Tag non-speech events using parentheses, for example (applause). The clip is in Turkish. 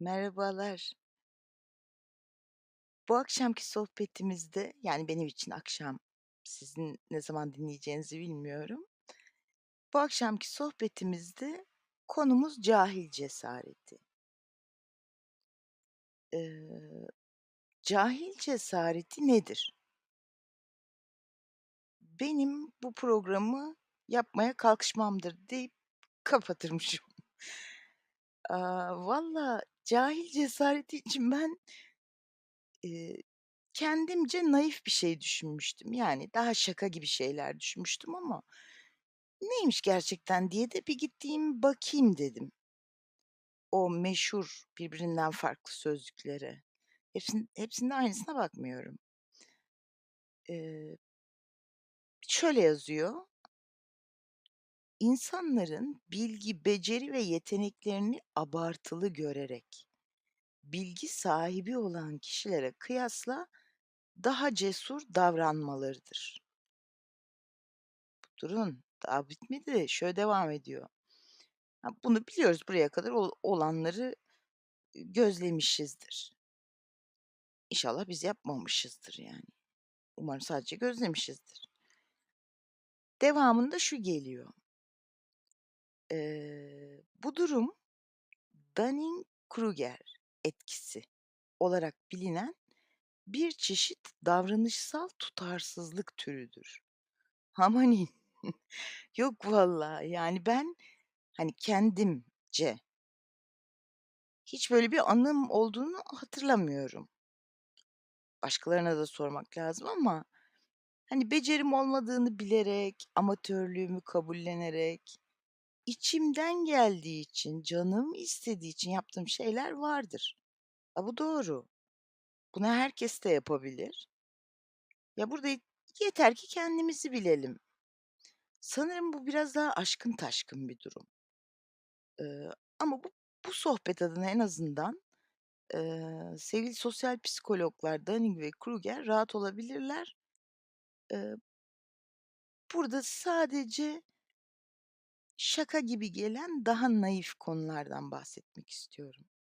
Merhabalar. Bu akşamki sohbetimizde, yani benim için akşam, sizin ne zaman dinleyeceğinizi bilmiyorum. Bu akşamki sohbetimizde konumuz cahil cesareti. Eee, cahil cesareti nedir? Benim bu programı yapmaya kalkışmamdır deyip kapatırmışım. Aaa, valla cahil cesareti için ben eee, kendimce naif bir şey düşünmüştüm. Yani daha şaka gibi şeyler düşünmüştüm ama neymiş gerçekten diye de bir gideyim bakayım dedim. O meşhur birbirinden farklı sözcüklere. Hepsin hepsinde aynısına bakmıyorum. Eee şöyle yazıyor İnsanların bilgi, beceri ve yeteneklerini abartılı görerek bilgi sahibi olan kişilere kıyasla daha cesur davranmalarıdır. Durun, daha bitmedi. Şöyle devam ediyor. Bunu biliyoruz, buraya kadar ol olanları, gözlemişizdir. İnşallah biz yapmamışızdır yani. Umarım sadece gözlemişizdir. Devamında şu geliyor. Eee, bu durum Dunning-Kruger etkisi olarak bilinen bir çeşit davranışsal tutarsızlık türüdür. Amanin. (laughs) Yok vallahi, yani ben, hani, kendimce hiç böyle bir anım olduğunu hatırlamıyorum. Başkalarına da sormak lazım ama, hani, becerim olmadığını bilerek, amatörlüğümü kabullenerek, içimden geldiği için, canım istediği için yaptığım şeyler vardır. A, bu doğru. Bunu herkes de yapabilir. Ya, burada yeter ki kendimizi bilelim. Sanırım bu biraz daha aşkın taşkın bir durum. Eee, ama bu bu sohbet adına en azından, eee, sevgili sosyal psikologlar Dunning ve Kruger rahat olabilirler. Eee burada sadece şaka gibi gelen daha naif konulardan bahsetmek istiyorum.